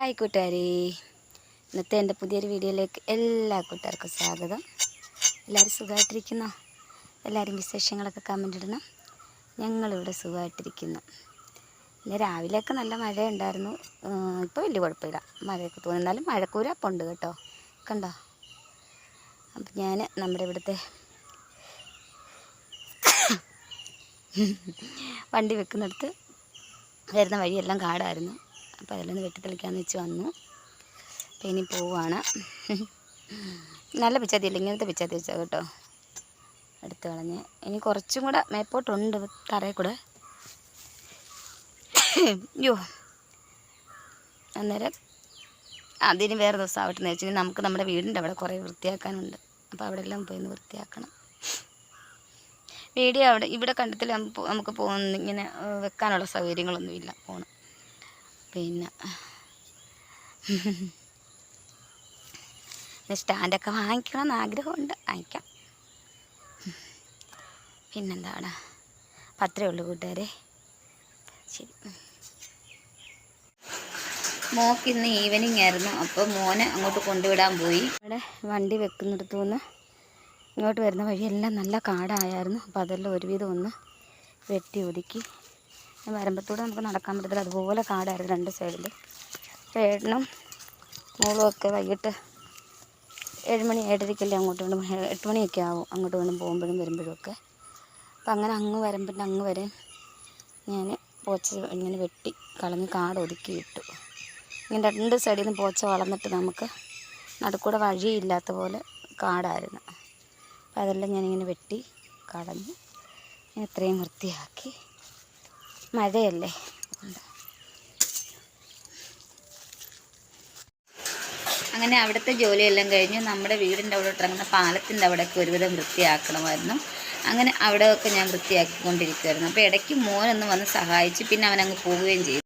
Hi കൂട്ടുകാരി. ഇന്നത്തെ എന്റെ പുതിയൊരു വീഡിയോയിലേക്ക് എല്ലാ കൂട്ടുകാർക്കും സ്വാഗതം. എല്ലാവരും സുഖമായിട്ടിരിക്കുന്നു? എല്ലാവരും വിശേഷങ്ങളൊക്കെ കമന്റ് ഇടണം. ഞങ്ങളിവിടെ സുഖമായിട്ടിരിക്കുന്നു. പിന്നെ രാവിലെയൊക്കെ നല്ല മഴയുണ്ടായിരുന്നു. ഇപ്പോൾ വലിയ കുഴപ്പമില്ല. മഴയൊക്കെ തോന്നി. എന്നാലും മഴക്കൂരപ്പുണ്ട് കേട്ടോ. കണ്ടോ? അപ്പം ഞാൻ നമ്മുടെ ഇവിടുത്തെ വണ്ടി വെക്കുന്നിടത്ത് വരുന്ന വഴിയെല്ലാം കാടായിരുന്നു. അപ്പോൾ അതിലൊന്ന് വെട്ടിത്തെളിക്കാന്ന് വെച്ച് വന്നു. അപ്പോൾ ഇനി പോവാണ്. നല്ല പിച്ചാത്തി ഇല്ല ഇങ്ങനത്തെ പിച്ചാത്തി വെച്ചാൽ കേട്ടോ. എടുത്ത് കളഞ്ഞ്. ഇനി കുറച്ചും കൂടെ മേപ്പോട്ടുണ്ട് തറയിൽ കൂടെ. അയ്യോ. അന്നേരം അതിന് വേറെ ദിവസം ആവട്ടെ എന്ന് വെച്ചാൽ നമുക്ക് നമ്മുടെ വീടിന്റെ അവിടെ കുറേ വൃത്തിയാക്കാനുണ്ട്. അപ്പോൾ അവിടെ എല്ലാം പോയി വൃത്തിയാക്കണം. വീഡിയോ അവിടെ ഇവിടെ കണ്ടത്തിൽ നമുക്ക് പോകുന്ന ഇങ്ങനെ വെക്കാനുള്ള സൗകര്യങ്ങളൊന്നുമില്ല. ഫോണ് പിന്നെ. സ്റ്റാൻഡൊക്കെ വാങ്ങിക്കണം എന്ന് ആഗ്രഹമുണ്ട്. വാങ്ങിക്കാം. പിന്നെന്താണ്? അപ്പം അത്രേ ഉള്ളൂ കൂട്ടുകാരെ. ശരി. മോക്ക് ഇന്ന് ഈവനിങ് ആയിരുന്നു. അപ്പോൾ മോനെ അങ്ങോട്ട് കൊണ്ടുവിടാൻ പോയി. ഇവിടെ വണ്ടി വെക്കുന്നിടത്തു നിന്ന് ഇങ്ങോട്ട് വരുന്ന വഴിയെല്ലാം നല്ല കാടായായിരുന്നു. അപ്പോൾ അതെല്ലാം ഒരുവിധം ഒന്ന് വെട്ടി ഒതുക്കി. വരുമ്പത്തൂടെ നമുക്ക് നടക്കാൻ പറ്റത്തില്ല. അതുപോലെ കാടായിരുന്നു രണ്ട് സൈഡിൽ അപ്പോൾ ഏട്ടനും മോളും ഒക്കെ വൈകിട്ട് ഏഴ് മണി ഏഴരയ്ക്കല്ലേ അങ്ങോട്ട് വേണം എട്ട് മണിയൊക്കെ ആവും അങ്ങോട്ട് വേണം പോകുമ്പോഴും വരുമ്പോഴും ഒക്കെ. അപ്പം അങ്ങനെ അങ്ങ് വരുമ്പോൾ അങ്ങ് വരെ ഞാൻ പോച്ച ഇങ്ങനെ വെട്ടി കളഞ്ഞ് കാട് ഒതുക്കി ഇട്ടു. ഇങ്ങനെ രണ്ട് സൈഡിൽ നിന്ന് പോച്ച വളർന്നിട്ട് നമുക്ക് നടുക്കൂടെ വഴിയില്ലാത്ത പോലെ കാടായിരുന്നു. അപ്പം അതെല്ലാം ഞാനിങ്ങനെ വെട്ടി കളഞ്ഞ് ഇത്രയും വൃത്തിയാക്കി മഴയല്ലേ. അങ്ങനെ അവിടുത്തെ ജോലിയെല്ലാം കഴിഞ്ഞ് നമ്മുടെ വീടിന്റെ അവിടെ ഇറങ്ങുന്ന പാലത്തിന്റെ അവിടെയൊക്കെ ഒരുവിധം വൃത്തിയാക്കണമായിരുന്നു. അങ്ങനെ അവിടെയൊക്കെ ഞാൻ വൃത്തിയാക്കിക്കൊണ്ടിരിക്കുമായിരുന്നു അപ്പോൾ ഇടയ്ക്ക് മോനൊന്ന് വന്ന് സഹായിച്ച് പിന്നെ അവനങ്ങ് പോവുകയും ചെയ്തു.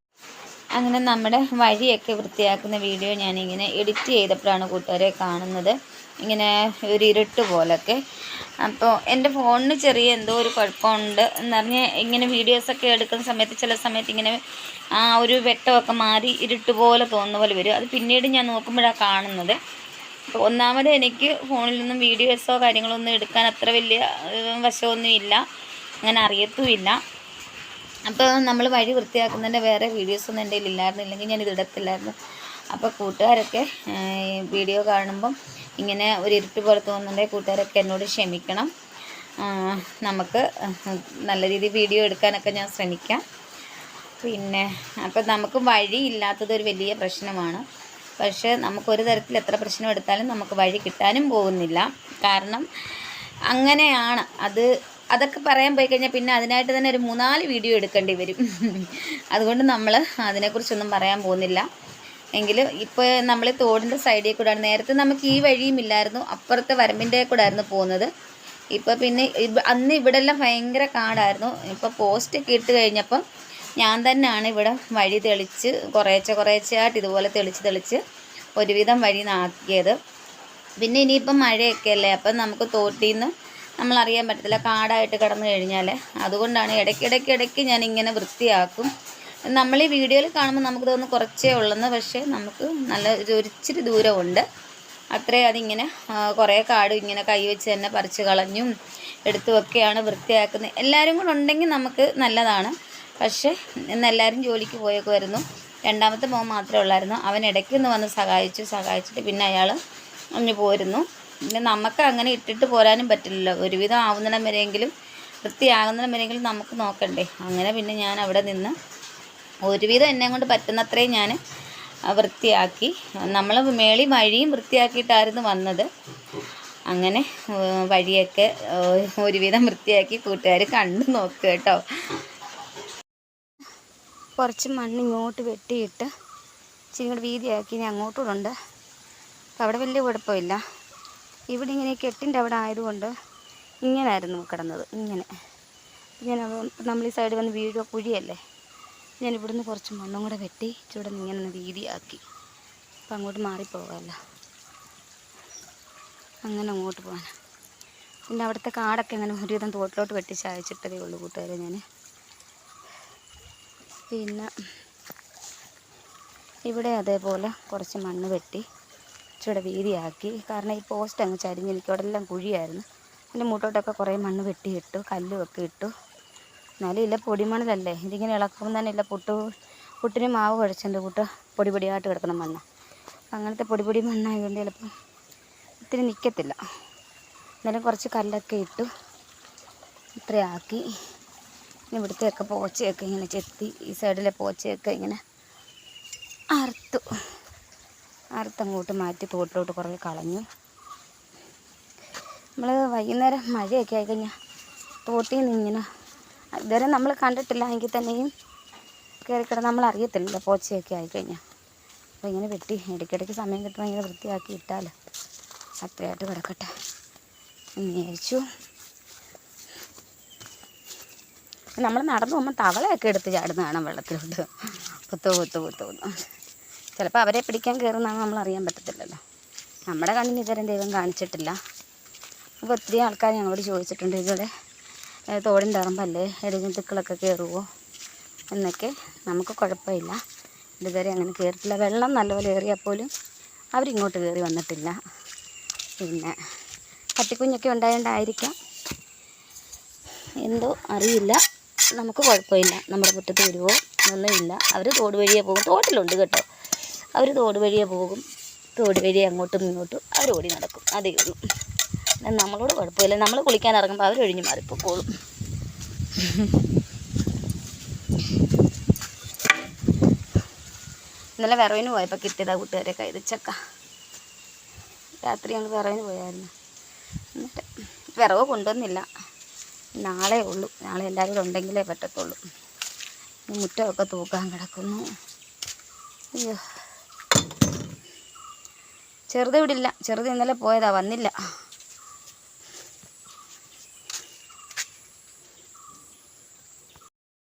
അങ്ങനെ നമ്മുടെ വഴിയൊക്കെ വൃത്തിയാക്കുന്ന വീഡിയോ ഞാനിങ്ങനെ എഡിറ്റ് ചെയ്തപ്പോഴാണ് കൂട്ടുകാരെ കാണുന്നത്. ഇങ്ങനെ ഒരു ഇരുട്ട് പോലൊക്കെ. അപ്പോൾ എന്റെ ഫോണിന് ചെറിയ എന്തോ ഒരു കുഴപ്പമുണ്ട് എന്ന് പറഞ്ഞാൽ ഇങ്ങനെ വീഡിയോസൊക്കെ എടുക്കുന്ന സമയത്ത് ചില സമയത്ത് ഇങ്ങനെ ആ ഒരു വെട്ടമൊക്കെ മാറി ഇരുട്ട് പോലെ തോന്നുന്ന പോലെ വരും. അത് പിന്നീട് ഞാൻ നോക്കുമ്പോഴാണ് കാണുന്നത്. അപ്പോൾ ഒന്നാമത് എനിക്ക് ഫോണിൽ നിന്നും വീഡിയോസോ കാര്യങ്ങളോ ഒന്നും എടുക്കാൻ അത്ര വലിയ വശമൊന്നുമില്ല. അങ്ങനെ അറിയത്തുമില്ല. അപ്പോൾ നമ്മൾ വഴി വൃത്തിയാക്കുന്നതിന്റെ വേറെ വീഡിയോസൊന്നും എന്റെ കയ്യിൽ ഇല്ലായിരുന്നു. ഇല്ലെങ്കിൽ ഞാൻ ഇടത്തില്ലായിരുന്നു. അപ്പോൾ കൂട്ടുകാരൊക്കെ വീഡിയോ കാണുമ്പം ഇങ്ങനെ ഒരു ഇരുട്ട് പോലെ തോന്നുന്നുണ്ടെങ്കിൽ കൂട്ടുകാരൊക്കെ എന്നോട് ക്ഷമിക്കണം. നമുക്ക് നല്ല രീതിയിൽ വീഡിയോ എടുക്കാനൊക്കെ ഞാൻ ശ്രമിക്കാം. പിന്നെ അപ്പം നമുക്ക് വഴി ഇല്ലാത്തത് ഒരു വലിയ പ്രശ്നമാണ്. പക്ഷേ നമുക്കൊരു തരത്തിൽ എത്ര പ്രശ്നം എടുത്താലും നമുക്ക് വഴി കിട്ടാനും പോകുന്നില്ല. കാരണം അങ്ങനെയാണ്. അത് അതൊക്കെ പറയാൻ പോയി കഴിഞ്ഞാൽ പിന്നെ അതിനായിട്ട് തന്നെ ഒരു മൂന്നാൽ വീഡിയോ എടുക്കേണ്ടി വരും. അതുകൊണ്ട് നമ്മൾ അതിനെക്കുറിച്ചൊന്നും പറയാൻ പോകുന്നില്ല. എങ്കിലും ഇപ്പോൾ നമ്മൾ തോടിന്റെ സൈഡിൽ കൂടെയാണ് നേരത്തെ നമുക്ക് ഈ വഴിയും ഇല്ലായിരുന്നു. അപ്പുറത്തെ വരമ്പിന്റെ കൂടെ ആയിരുന്നു പോകുന്നത്. ഇപ്പോൾ പിന്നെ അന്ന് ഇവിടെ എല്ലാം ഭയങ്കര കാടായിരുന്നു. ഇപ്പോൾ പോസ്റ്റൊക്കെ ഇട്ട് കഴിഞ്ഞപ്പം ഞാൻ തന്നെയാണ് ഇവിടെ വഴി തെളിച്ച് കുറേശ്ശെ കുറേശ്ശെയായിട്ട് ഇതുപോലെ തെളിച്ച് തെളിച്ച് ഒരുവിധം വഴി നാക്കിയത്. പിന്നെ ഇനിയിപ്പം മഴയൊക്കെ അല്ലേ? അപ്പം നമുക്ക് തോട്ടിൽ നിന്ന് നമ്മളറിയാൻ പറ്റത്തില്ല. കാടായിട്ട് കിടന്നു കഴിഞ്ഞാൽ അതുകൊണ്ടാണ് ഇടയ്ക്കിടയ്ക്ക് ഇടയ്ക്ക് ഞാൻ ഇങ്ങനെ വൃത്തിയാക്കും. നമ്മൾ ഈ വീഡിയോയിൽ കാണുമ്പോൾ നമുക്ക് തോന്നുന്നു കുറച്ചേ ഉള്ളെന്ന് പക്ഷേ നമുക്ക് നല്ല ഒരു ഒരിച്ചിരി ദൂരമുണ്ട്. അത്രേ അതിങ്ങനെ കുറേ കാടും ഇങ്ങനെ കൈ വെച്ച് തന്നെ പറിച്ച് കളഞ്ഞും എടുത്തുമൊക്കെയാണ് വൃത്തിയാക്കുന്നത്. എല്ലാവരും കൂടെ ഉണ്ടെങ്കിൽ നമുക്ക് നല്ലതാണ്. പക്ഷേ ഇന്ന് എല്ലാവരും ജോലിക്ക് പോയൊക്കെ വരുന്നു. രണ്ടാമത്തെ മോൻ മാത്രമേ ഉള്ളായിരുന്നു. അവൻ ഇടയ്ക്കൊന്ന് വന്ന് സഹായിച്ചു. സഹായിച്ചിട്ട് പിന്നെ അയാൾ അങ്ങ് പോരുന്നു. പിന്നെ നമുക്ക് അങ്ങനെ ഇട്ടിട്ട് പോരാനും പറ്റില്ലല്ലോ. ഒരുവിധം ആവുന്നിടം വരെയെങ്കിലും വൃത്തിയാകുന്നിടം വരെയെങ്കിലും നമുക്ക് നോക്കണ്ടേ. അങ്ങനെ പിന്നെ ഞാൻ അവിടെ നിന്ന് ഒരുവിധം എന്നെ കൊണ്ട് പറ്റുന്നത്രയും ഞാൻ വൃത്തിയാക്കി. നമ്മൾ മേളി വഴിയും വൃത്തിയാക്കിയിട്ടായിരുന്നു വന്നത്. അങ്ങനെ വഴിയൊക്കെ ഒരുവിധം വൃത്തിയാക്കി കൂട്ടുകാർ കണ്ടു നോക്കുക കേട്ടോ. കുറച്ച് മണ്ണ് ഇങ്ങോട്ട് വെട്ടിയിട്ട് ഇച്ചിരി കൂടെ വീതിയാക്കി ഇനി അങ്ങോട്ടും ഉണ്ട്. അപ്പം അവിടെ വലിയ കുഴപ്പമില്ല. ഇവിടെ ഇങ്ങനെ കെട്ടിന്റെ അവിടെ ആയതുകൊണ്ട് ഇങ്ങനായിരുന്നു കിടന്നത്. ഇങ്ങനെ. ഇങ്ങനെ നമ്മൾ ഈ സൈഡ് വന്ന് വീഴുക കുഴിയല്ലേ? ഞാൻ ഇവിടുന്ന് കുറച്ച് മണ്ണും കൂടെ വെട്ടി ചൂടെ ഇങ്ങനെ ഒന്ന് വീതിയാക്കി. അപ്പം അങ്ങോട്ട് മാറിപ്പോകാമല്ലോ അങ്ങനെ അങ്ങോട്ട് പോകാൻ പിന്നെ അവിടുത്തെ കാടൊക്കെ അങ്ങനെ ഒരുവിധം തോട്ടിലോട്ട് വെട്ടി ചായച്ചിട്ടതേ ഉള്ളൂ കൂട്ടുകാരെ ഞാൻ പിന്നെ ഇവിടെ അതേപോലെ കുറച്ച് മണ്ണ് വെട്ടി ഇച്ചിരി വീതിയാക്കി. കാരണം ഈ പോസ്റ്റ് അങ്ങ് ചരിഞ്ഞ് എനിക്ക് അവിടെ എല്ലാം കുഴിയായിരുന്നു. അതിന്റെ മൂട്ടോട്ടൊക്കെ കുറേ മണ്ണ് വെട്ടിയിട്ടു കല്ലുമൊക്കെ ഇട്ടു. എന്നാലും ഇല്ല പൊടിമണലല്ലേ. ഇതിങ്ങനെ ഇളക്കുമ്പോൾ തന്നെ ഇല്ല പുട്ട് പുട്ടിന് മാവ് കുഴച്ചതിന്റെ പുട്ട് പൊടി പൊടിയായിട്ട് കിടക്കണം മണ്ണ്. അങ്ങനത്തെ പൊടി പൊടി മണ്ണായതുകൊണ്ട് ചിലപ്പം ഇത്തിരി നിൽക്കത്തില്ല എന്നാലും കുറച്ച് കല്ലൊക്കെ ഇട്ടു ഇത്രയാക്കി ഇവിടുത്തെയൊക്കെ പോച്ചയൊക്കെ ഇങ്ങനെ ചെത്തി ഈ സൈഡിലെ പോച്ചയൊക്കെ ഇങ്ങനെ അറുത്തു. അറുത്തങ്ങോട്ട് മാറ്റി തോട്ടിലോട്ട് കുറേ കളഞ്ഞു. നമ്മൾ വൈകുന്നേരം മഴയൊക്കെ ആയിക്കഴിഞ്ഞാൽ തോട്ടിൽ നിന്ന് ഇങ്ങനെ ഇതുവരെ നമ്മൾ കണ്ടിട്ടില്ല എങ്കിൽ തന്നെയും കയറി കിടന്ന് നമ്മൾ അറിയത്തില്ലല്ലോ. പോച്ചയൊക്കെ ആയിക്കഴിഞ്ഞാൽ. അപ്പോൾ ഇങ്ങനെ വെട്ടി ഇടയ്ക്കിടയ്ക്ക് സമയം കിട്ടുമ്പോൾ ഇങ്ങനെ വൃത്തിയാക്കി ഇട്ടാൽ അത്രയായിട്ട് കിടക്കട്ടെ. എന്ന് വിചാരിച്ചു. നമ്മൾ നടന്നു പോകുമ്പോൾ തവളയൊക്കെ എടുത്ത് ചാടുന്ന കാണാം വെള്ളത്തിലോട്ട്. കുത്തു കുത്തു കുത്തു കുത്തു. ചിലപ്പോൾ അവരെ പിടിക്കാൻ കയറുന്നതാണ് നമ്മൾ അറിയാൻ പറ്റത്തില്ലല്ലോ. നമ്മുടെ കണ്ണിന് ഇതുവരെ ദൈവം കാണിച്ചിട്ടില്ല. അപ്പോൾ ഒത്തിരി ആൾക്കാർ ഞങ്ങളോട് ചോദിച്ചിട്ടുണ്ട് ഇതുവരെ തോടിന്റെ ഇറമ്പല്ലേ ഇടജന്തുക്കളൊക്കെ കയറുമോ എന്നൊക്കെ നമുക്ക് കുഴപ്പമില്ല. ഇതുവരെ അങ്ങനെ കയറിയിട്ടില്ല വെള്ളം നല്ലപോലെ ഏറിയാൽ പോലും അവരിങ്ങോട്ട് കയറി വന്നിട്ടില്ല. പിന്നെ പട്ടിക്കുഞ്ഞൊക്കെ ഉണ്ടായതുകൊണ്ടായിരിക്കാം എന്തോ അറിയില്ല. നമുക്ക് കുഴപ്പമില്ല. നമ്മുടെ മുറ്റത്ത് വരുമോ ഒന്നുമില്ല. അവർ തോട് വഴിയെ പോകും. തോട്ടിലുണ്ട് കേട്ടോ. അവർ തോട് വഴിയെ പോകും. തോട് വഴിയെ അങ്ങോട്ടും ഇങ്ങോട്ടും അവർ ഓടി നടക്കും. അതേ ഉള്ളൂ. നമ്മളോട് കുഴപ്പമില്ല. നമ്മൾ കുളിക്കാൻ ഇറങ്ങുമ്പോൾ അവർ ഒഴിഞ്ഞു മാറിപ്പോക്കോളും ഇന്നലെ വിറവിന് പോയപ്പോൾ കിട്ടിയതാ കൂട്ടുകാരെ കൈതച്ചക്ക രാത്രി ഞങ്ങൾ വിറവിന് പോയായിരുന്നു. എന്നിട്ട് വിറവ് കൊണ്ടുവന്നില്ല. നാളെ ഉള്ളൂ. നാളെ എല്ലാവരും ഉണ്ടെങ്കിലേ പറ്റത്തുള്ളൂ. മുറ്റമൊക്കെ തൂക്കാൻ കിടക്കുന്നു. അയ്യോ. ചെറുത് ഇവിടെ ഇല്ല. ചെറുത് ഇന്നലെ പോയതാ വന്നില്ല.